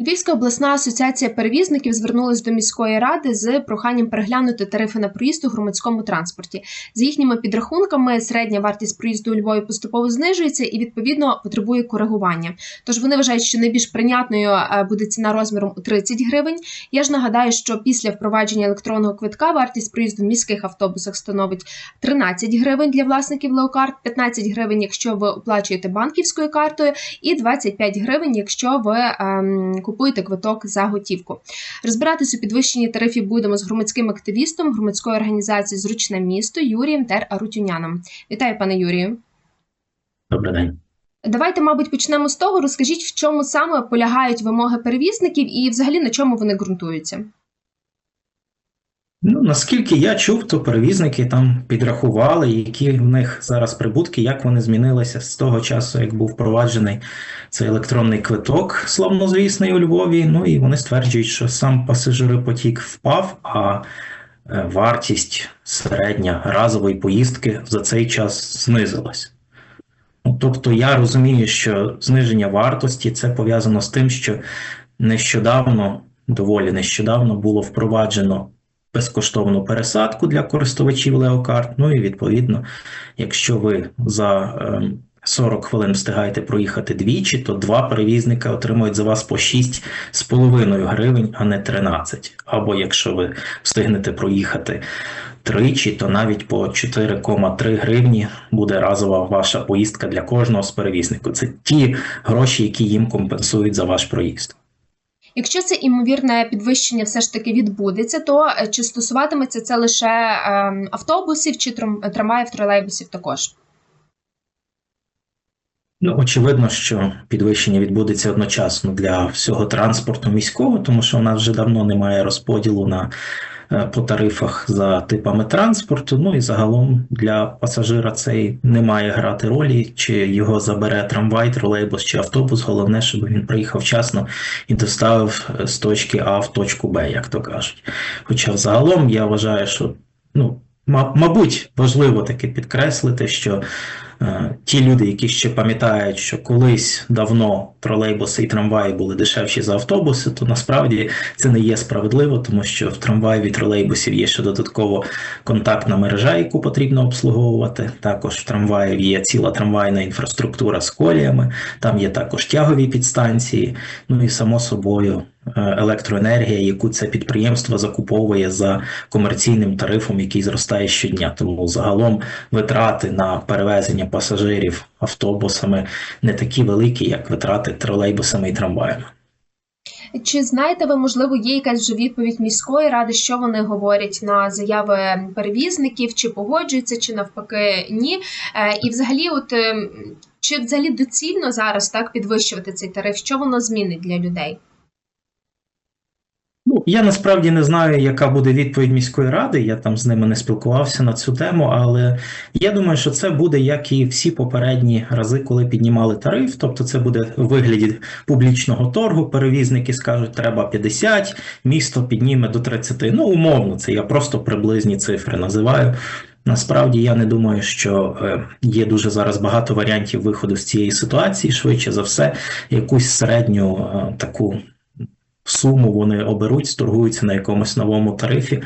Львівська обласна асоціація перевізників звернулась до міської ради з проханням переглянути тарифи на проїзд у громадському транспорті. За їхніми підрахунками, середня вартість проїзду у Львові поступово знижується і відповідно потребує коригування. Тож вони вважають, що найбільш прийнятною е, буде ціна розміром у 30 гривень. Я ж нагадаю, що після впровадження електронного квитка вартість проїзду в міських автобусах становить 13 гривень для власників леокарт, 15 гривень, якщо ви оплачуєте банківською картою, і 25 гривень, якщо ви ем, купуєте квиток за готівку. Розбиратись у підвищенні тарифів будемо з громадським активістом громадської організації Зручне місто Юрієм Тер Арутюняном. Вітаю, пане Юрію. Добрий день. Давайте, мабуть, почнемо з того. Розкажіть, в чому саме полягають вимоги перевізників і взагалі на чому вони ґрунтуються. Ну, наскільки я чув, то перевізники там підрахували, які в них зараз прибутки, як вони змінилися з того часу, як був впроваджений цей електронний квиток, славнозвісний у Львові. Ну і вони стверджують, що сам пасажиропотік впав, а е, вартість середня разової поїздки за цей час знизилась. Ну, тобто я розумію, що зниження вартості це пов'язано з тим, що нещодавно, доволі нещодавно було впроваджено безкоштовну пересадку для користувачів Леокарт. Ну і відповідно, якщо ви за ем, 40 хвилин встигаєте проїхати двічі, то два перевізника отримують за вас по 6,5 гривень, а не 13. Або якщо ви встигнете проїхати тричі, то навіть по 4,3 гривні буде разова ваша поїздка для кожного з перевізників. Це ті гроші, які їм компенсують за ваш проїзд. Якщо це імовірне підвищення все ж таки відбудеться, то е, чи стосуватиметься це лише ем, автобусів чи трам- трамваїв, тролейбусів також? Ну, очевидно, що підвищення відбудеться одночасно для всього транспорту міського, тому що у нас вже давно немає розподілу на по тарифах за типами транспорту. Ну і загалом для пасажира цей не має грати ролі, чи його забере трамвай, тролейбус чи автобус. Головне, щоб він приїхав вчасно і доставив е, з точки А в точку Б, як то кажуть. Хоча взагалом я вважаю, що ну. Мабуть, важливо таки підкреслити, що Е, Ті люди, які ще пам'ятають, що колись давно тролейбуси і трамваї були дешевші за автобуси, то насправді це не є справедливо, тому що в трамваї і тролейбусів є ще додатково контактна мережа, яку потрібно обслуговувати. Також в трамваїв є ціла трамвайна інфраструктура з коліями, там є також тягові підстанції, ну і само собою е, електроенергія, яку це підприємство закуповує за комерційним тарифом, який зростає щодня. Тому загалом витрати на перевезення пасажирів автобусами не такі великі, як витрати тролейбусами і трамваями. Чи знаєте ви, можливо, є якась вже відповідь міської ради, що вони говорять на заяви перевізників, чи погоджуються, чи навпаки ні? Е, І взагалі, от ем, чи взагалі доцільно зараз так підвищувати цей тариф? Що воно змінить для людей? Ну, я насправді не знаю, яка буде відповідь міської ради. Я там з ними не спілкувався на цю тему, але я думаю, що це буде як і всі попередні рази, коли піднімали тариф. Тобто, це буде у вигляді публічного торгу. Перевізники скажуть, треба 50, місто підніме до 30. Ну, умовно, це я просто приблизні цифри називаю. Насправді я не думаю, що е, є дуже зараз багато варіантів виходу з цієї ситуації. Швидше за все, якусь середню е, таку суму вони оберуть, торгуються на якомусь новому тарифі.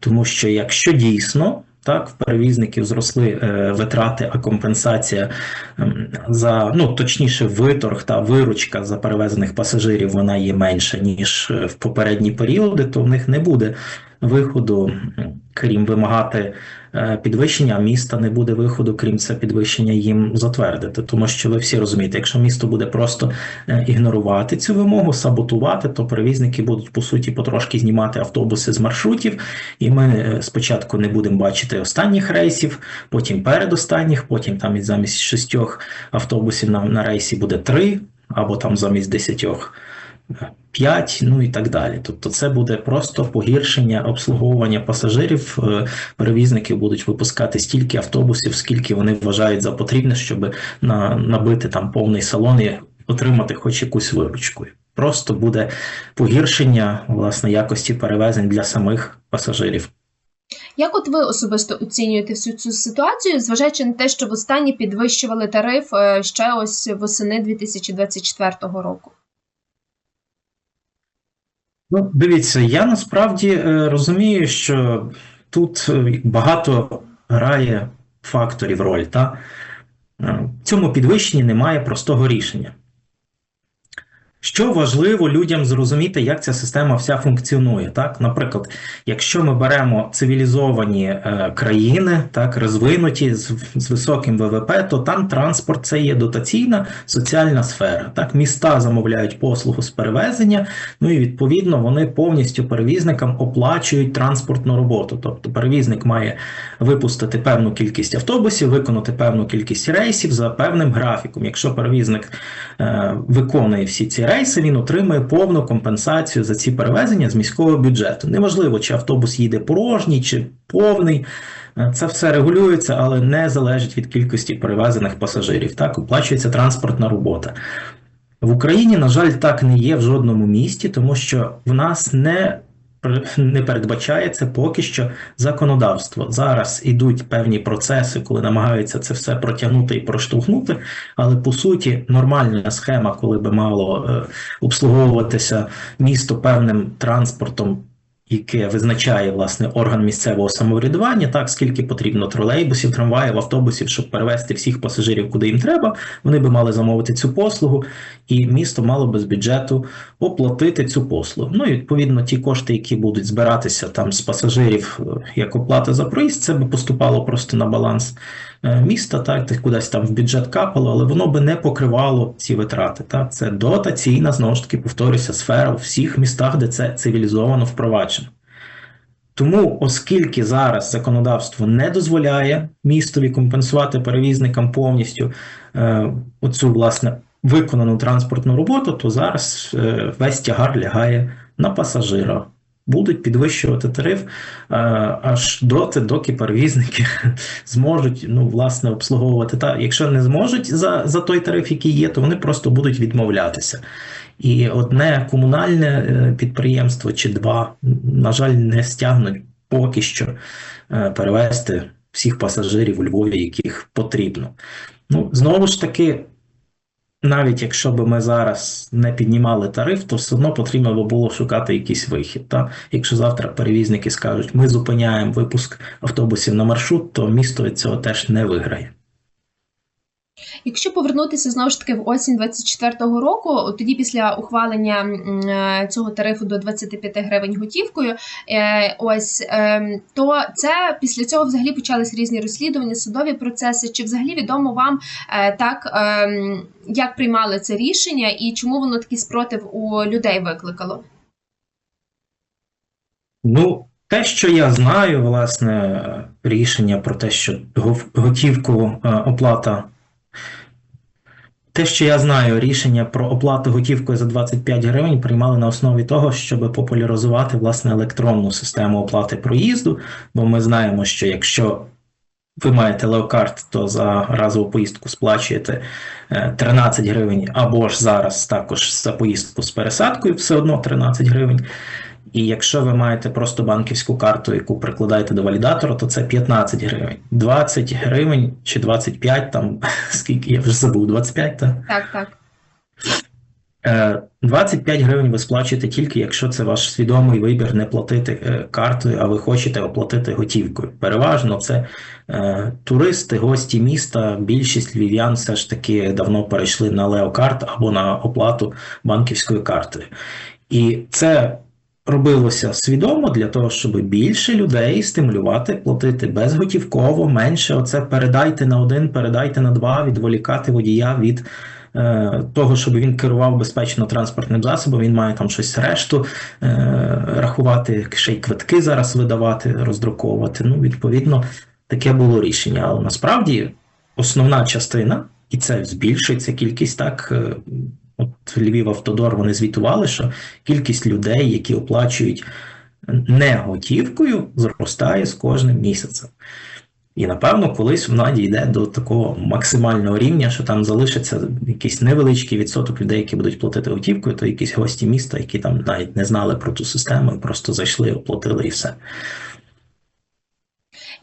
Тому що якщо дійсно так, в перевізників зросли е, витрати, а компенсація е, за ну точніше, виторг та виручка за перевезених пасажирів вона є менша ніж е, в попередні періоди, то в них не буде виходу, крім вимагати е, підвищення, міста не буде виходу, крім це підвищення їм затвердити. Тому що ви всі розумієте, якщо місто буде просто е, ігнорувати цю вимогу, саботувати, то перевізники будуть по суті потрошки знімати автобуси з маршрутів, і ми е, спочатку не будемо бачити останніх рейсів, потім передостанніх, потім там із замість шістьох автобусів на, на рейсі буде три, або там замість десятьох. 5, ну і так далі. Тобто це буде просто погіршення обслуговування пасажирів. Е, Перевізники будуть випускати стільки автобусів, скільки вони вважають за потрібне, щоб на, набити там повний салон і отримати хоч якусь виручку. Просто буде погіршення власне якості перевезень для самих пасажирів. Як от ви особисто оцінюєте всю цю ситуацію, зважаючи на те, що востаннє підвищували тариф е, ще ось восени 2024 року? Ну, дивіться, я насправді е, розумію, що тут е, багато грає факторів роль. Та? Е, В цьому підвищенні немає простого рішення. Що важливо людям зрозуміти, як ця система вся функціонує. Так? Наприклад, якщо ми беремо цивілізовані е, країни, так, розвинуті з, з високим ВВП, то там транспорт це є дотаційна соціальна сфера. Так? Міста замовляють послугу з перевезення, ну і відповідно вони повністю перевізникам оплачують транспортну роботу. Тобто перевізник має випустити певну кількість автобусів, виконати певну кількість рейсів за певним графіком. Якщо перевізник е, виконує всі ці рейси, він отримує повну компенсацію за ці перевезення з міського бюджету. Неважливо, чи автобус їде порожній, чи повний. Е, Це все регулюється, але не залежить від кількості перевезених пасажирів. Так, оплачується транспортна робота. В Україні, на жаль, так не є в жодному місті, тому що в нас не, не передбачається поки що законодавство. Зараз ідуть певні процеси, коли намагаються це все протягнути і проштовхнути, але по суті нормальна схема, коли би мало е, обслуговуватися місто певним транспортом. Яке визначає власне орган місцевого самоврядування, так скільки потрібно тролейбусів, трамваїв, автобусів, щоб перевезти всіх пасажирів, куди їм треба, вони би мали замовити цю послугу, і місто мало би з бюджету оплатити цю послугу. Ну і відповідно ті кошти, які будуть збиратися там з пасажирів е, як оплата за проїзд, це би поступало просто на баланс міста, так так кудись там в бюджет капало, але воно би не покривало ці витрати. Так, це дотаційна знову ж таки повторюся сфера у всіх містах, де це цивілізовано впроваджено. Тому, оскільки зараз законодавство не дозволяє містові компенсувати перевізникам повністю е, оцю власне виконану транспортну роботу, то зараз е, весь тягар лягає на пасажира. Будуть підвищувати тариф е, аж доти, доки перевізники зможуть ну, власне обслуговувати. Та якщо не зможуть за, за той тариф, який є, то вони просто будуть відмовлятися. І одне комунальне е, підприємство чи два, на жаль, не стягнуть поки що е, перевезти всіх пасажирів у Львові, яких потрібно. Ну, знову ж таки, навіть якщо б ми зараз не піднімали тариф, то все одно потрібно би було шукати якийсь вихід. Та? Якщо завтра перевізники скажуть, ми зупиняємо випуск автобусів на маршрут, то місто від цього теж не виграє. Якщо повернутися знову ж таки в осінь 24-го року, тоді після ухвалення е, цього тарифу до 25 гривень готівкою, е, ось е, то це після цього взагалі почались різні розслідування, судові процеси. Чи взагалі відомо вам е, так, е, як приймали це рішення і чому воно такий спротив у людей викликало? Ну, те, що я знаю, власне, рішення про те, що готівку оплата. Те, що я знаю, рішення про оплату готівкою за 25 гривень приймали на основі того, щоб популяризувати власне електронну систему оплати проїзду. Бо ми знаємо, що якщо ви маєте леокарт, то за разову поїздку сплачуєте е, 13 гривень, або ж зараз також за поїздку з пересадкою все одно 13 гривень. І якщо ви маєте просто банківську карту, яку прикладаєте до валідатора, то це 15 гривень. 20 гривень чи 25, там скільки я вже забув, 25, так? Так, так. Е, 25 гривень ви сплачуєте тільки, якщо це ваш свідомий вибір не платити е, картою, а ви хочете оплатити готівкою. Переважно це е, туристи, гості міста, більшість львів'ян все ж таки давно перейшли на леокарт або на оплату банківською картою. І це робилося свідомо для того, щоб більше людей стимулювати платити безготівково, менше оце передайте на один, передайте на два, відволікати водія від е, того, щоб він керував безпечно транспортним засобом, він має там щось решту е, рахувати, ще й квитки зараз видавати, роздруковувати. Ну, відповідно, таке було рішення. Але насправді основна частина, і це збільшується кількість так. От Львів Автодор вони звітували, що кількість людей, які оплачують не готівкою, зростає з кожним місяцем. І напевно, колись вона дійде до такого максимального рівня, що там залишиться якийсь невеличкий відсоток людей, які будуть платити готівкою, то якісь гості міста, які там навіть не знали про ту систему, просто зайшли, оплатили і все.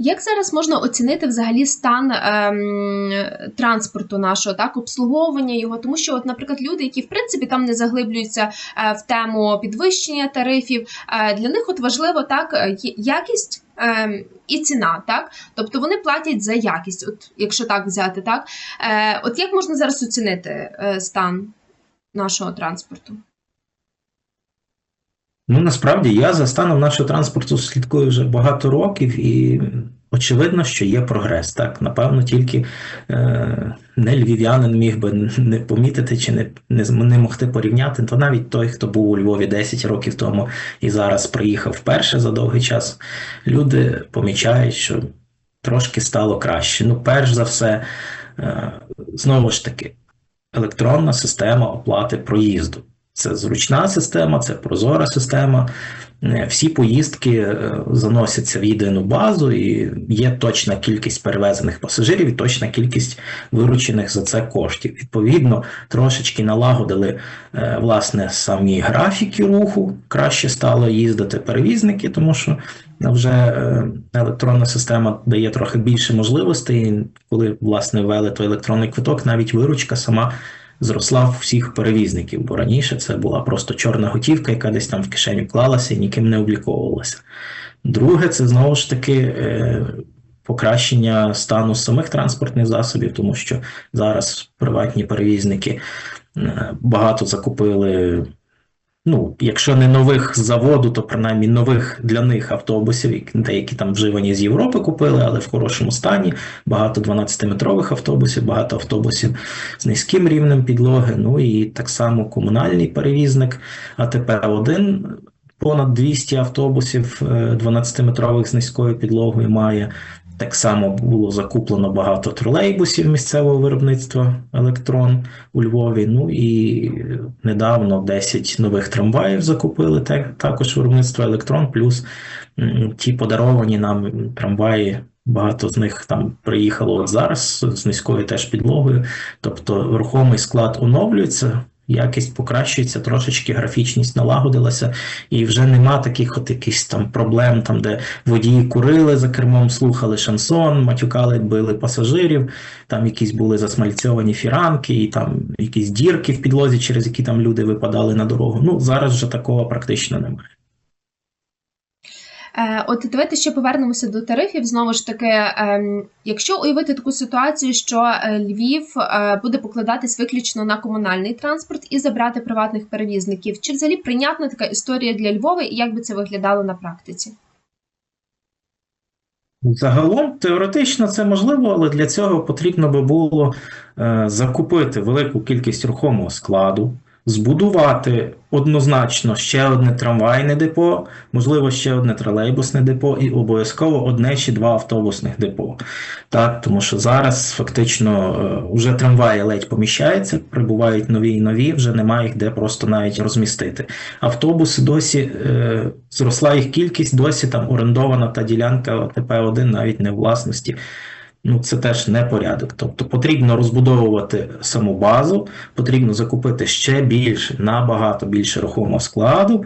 Як зараз можна оцінити взагалі стан ем, транспорту нашого, так, обслуговування його? Тому що, от, наприклад, люди, які в принципі там не заглиблюються е, в тему підвищення тарифів, е, для них от важливо так якість. ем, І ціна, так? Тобто вони платять за якість, от якщо так взяти, так? Е, от як можна зараз оцінити е, стан нашого транспорту? Ну, насправді я за станом нашого транспорту слідкую вже багато років, і очевидно, що є прогрес. Так, напевно, тільки е, не львів'янин міг би не помітити чи не, не, не могти порівняти, то навіть той, хто був у Львові 10 років тому і зараз приїхав вперше за довгий час, люди помічають, що трошки стало краще. Ну, перш за все, е, знову ж таки, електронна система оплати проїзду. Це зручна система, це прозора система. Е, Всі поїздки е, заносяться в єдину базу, і є точна кількість перевезених пасажирів і точна кількість виручених за це коштів. Відповідно, трошечки налагодили е, власне самі графіки руху. Краще стало їздити перевізники, тому що вже електронна система дає трохи більше можливостей. Коли власне ввели той електронний квиток, навіть виручка сама зросла в всіх перевізників, бо раніше це була просто чорна готівка, яка десь там в кишеню клалася і ніким не обліковувалася. Друге, це знову ж таки е, покращення стану самих транспортних засобів, тому що зараз приватні перевізники е, багато закупили. Ну, якщо не нових з заводу, то принаймні нових для них автобусів, які- деякі там вживані з Європи купили, але в хорошому стані. Багато 12-метрових автобусів, багато автобусів з низьким рівнем підлоги. Ну і так само комунальний перевізник АТП-1 понад 200 автобусів е, 12-метрових з низькою підлогою має. Так само було закуплено багато тролейбусів місцевого виробництва електрон у Львові. Ну і недавно 10 нових трамваїв закупили те- також виробництво електрон, плюс ті подаровані нам трамваї. Багато з них там приїхало от зараз з низькою теж підлогою. Тобто рухомий склад оновлюється, якість покращується, трошечки графічність налагодилася, і вже нема таких от якихось там проблем, там, де водії курили за кермом, слухали шансон, матюкали, били пасажирів, там якісь були засмальцьовані фіранки, і там якісь дірки в підлозі, через які там люди випадали на дорогу. Ну, зараз вже такого практично немає. Е, От давайте ще повернемося до тарифів. Знову ж таки, ем, якщо уявити таку ситуацію, що е, Львів е, буде покладатись виключно на комунальний транспорт і забрати приватних перевізників, чи взагалі прийнятна така історія для Львова, і як би це виглядало на практиці? Загалом, теоретично це можливо, але для цього потрібно би було закупити велику кількість рухомого складу, збудувати однозначно ще одне трамвайне депо, можливо, ще одне тролейбусне депо і обов'язково одне чи два автобусних депо. Так, тому що зараз фактично е, вже трамваї ледь поміщаються, прибувають нові і нові, вже немає їх де просто навіть розмістити. Автобуси досі е, зросла їх кількість, досі там орендована та ділянка ОТП-1 навіть не в власності. Ну, це теж не порядок. Тобто потрібно розбудовувати саму базу, потрібно закупити ще більше, набагато більше рухомого складу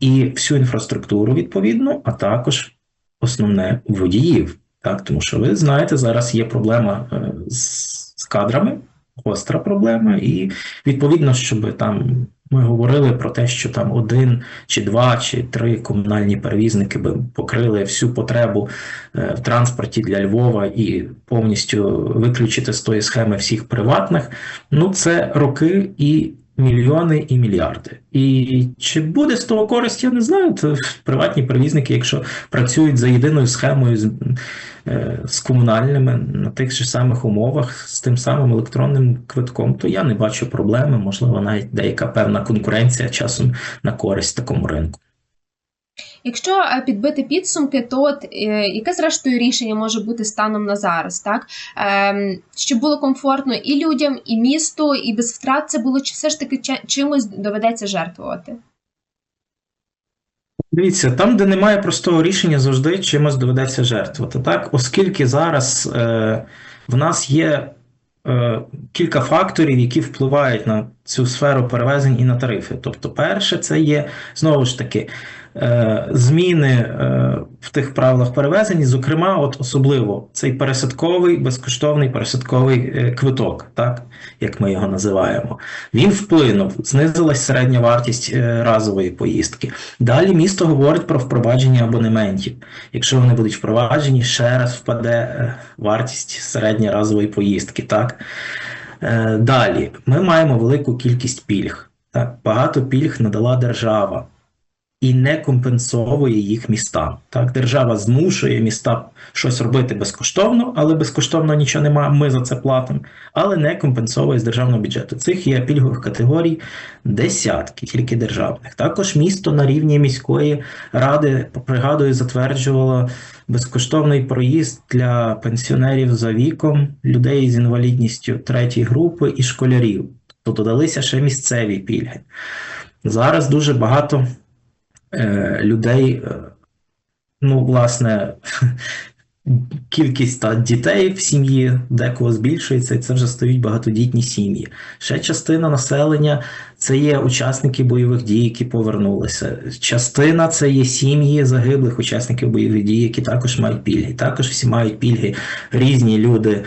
і всю інфраструктуру відповідно, а також основне водіїв. Так, тому що ви знаєте, зараз є проблема е, з кадрами, гостра проблема, і відповідно, щоб там ми говорили про те, що там один чи два чи три комунальні перевізники би покрили всю потребу е, в транспорті для Львова і повністю виключити з тої схеми всіх приватних. Ну, це роки і мільйони і мільярди. І чи буде з того користь, я не знаю. Це приватні перевізники, якщо працюють за єдиною схемою з, е, з комунальними на тих же самих умовах, з тим самим електронним квитком, то я не бачу проблеми. Можливо, навіть деяка певна конкуренція часом на користь такому ринку. Якщо е, підбити підсумки, то от, е, яке зрештою рішення може бути станом на зараз, так ем, щоб було комфортно і людям, і місту, і без втрат це було чи все ж таки чимось доведеться жертвувати? Дивіться, там, де немає простого рішення, завжди чимось доведеться жертвувати. Так, оскільки зараз е, в нас є е, кілька факторів, які впливають на цю сферу перевезень і на тарифи. Тобто, перше, це є знову ж таки зміни е, в тих правилах перевезення, зокрема, от особливо цей пересадковий, безкоштовний пересадковий е, квиток, так, як ми його називаємо, він вплинув, знизилась середня вартість е, разової поїздки. Далі місто говорить про впровадження абонементів. Якщо вони будуть впроваджені, ще раз впаде е, вартість середньої разової поїздки. Так? Е, Далі ми маємо велику кількість пільг. Так? Багато пільг надала держава і не компенсовує їх містам. Так? Держава змушує міста щось робити безкоштовно, але безкоштовно нічого немає, ми за це платимо, але не компенсовує з державного бюджету. Цих є пільгових категорій десятки, тільки державних. Також місто на рівні міської ради, пригадую, затверджувало безкоштовний проїзд для пенсіонерів за віком, людей з інвалідністю третьої групи і школярів. Тобто додалися ще місцеві пільги. Зараз дуже багато людей, е, ну, власне, кількість та дітей в сім'ї декого збільшується, і це вже стають багатодітні сім'ї. Ще частина населення це є учасники бойових дій, які повернулися. Частина це є сім'ї загиблих учасників бойових дій, які також мають пільги. Також всі мають пільги різні люди, е,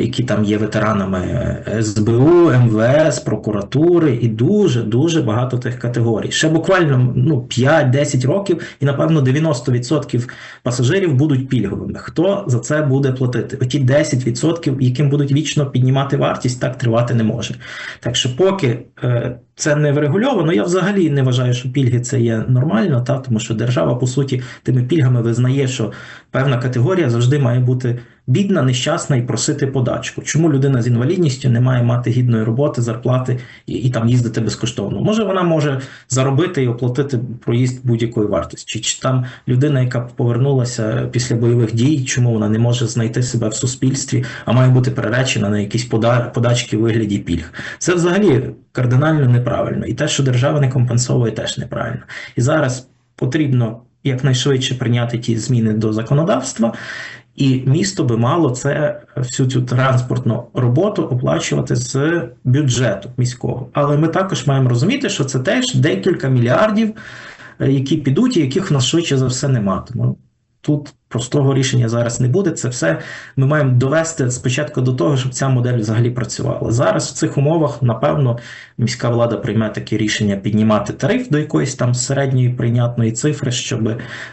які там є ветеранами е, СБУ, МВС, прокуратури і дуже дуже багато тих категорій. Ще буквально ну 5-10 років, і напевно 90% пасажирів будуть пільговими. Хто за це буде платити? Оті 10%, яким будуть вічно піднімати вартість, так тривати не може. Так що, поки е, це не врегульовано, я взагалі не вважаю, що пільги це є нормально, та тому що держава, по суті, тими пільгами визнає, що певна категорія завжди має бути бідна, нещасна і просити подачку. Чому людина з інвалідністю не має мати гідної роботи, зарплати і, і там їздити безкоштовно? Може, вона може заробити і оплатити проїзд будь-якої вартості, чи, чи там людина, яка повернулася після бойових дій, чому вона не може знайти себе в суспільстві, а має бути приречена на якісь пода- подачки у вигляді пільг. Це взагалі кардинально неправильно. І те, що держава не компенсовує, теж неправильно. І зараз потрібно якнайшвидше прийняти ті зміни до законодавства. І місто би мало це всю цю транспортну роботу оплачувати з бюджету міського. Але ми також маємо розуміти, що це теж декілька мільярдів, е, які підуть, і яких в нас швидше за все нема. Тому тут простого рішення зараз не буде. Це все ми маємо довести спочатку до того, щоб ця модель взагалі працювала. Зараз в цих умовах, напевно, міська влада прийме таке рішення піднімати тариф до якоїсь там середньої прийнятної цифри, щоб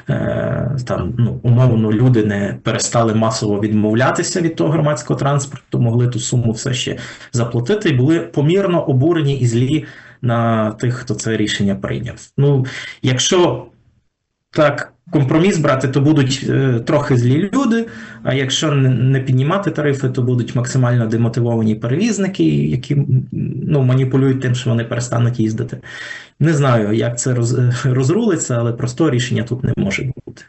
е, там ну, умовно люди не перестали масово відмовлятися від того громадського транспорту, могли ту суму все ще заплатити і були помірно обурені і злі на тих, хто це рішення прийняв. Ну, якщо так компроміс брати, то будуть е, трохи злі люди. А якщо не, піднімати тарифи, то будуть максимально демотивовані перевізники, які ну, маніпулюють тим, що вони перестануть їздити. Не знаю, як це роз, розрулиться, але простого рішення тут не може бути.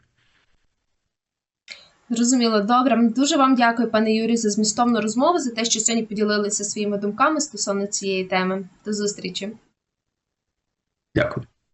Зрозуміло, добре. Дуже вам дякую, пане Юрію, за змістовну розмову, за те, що сьогодні поділилися своїми думками стосовно цієї теми. До зустрічі. Дякую.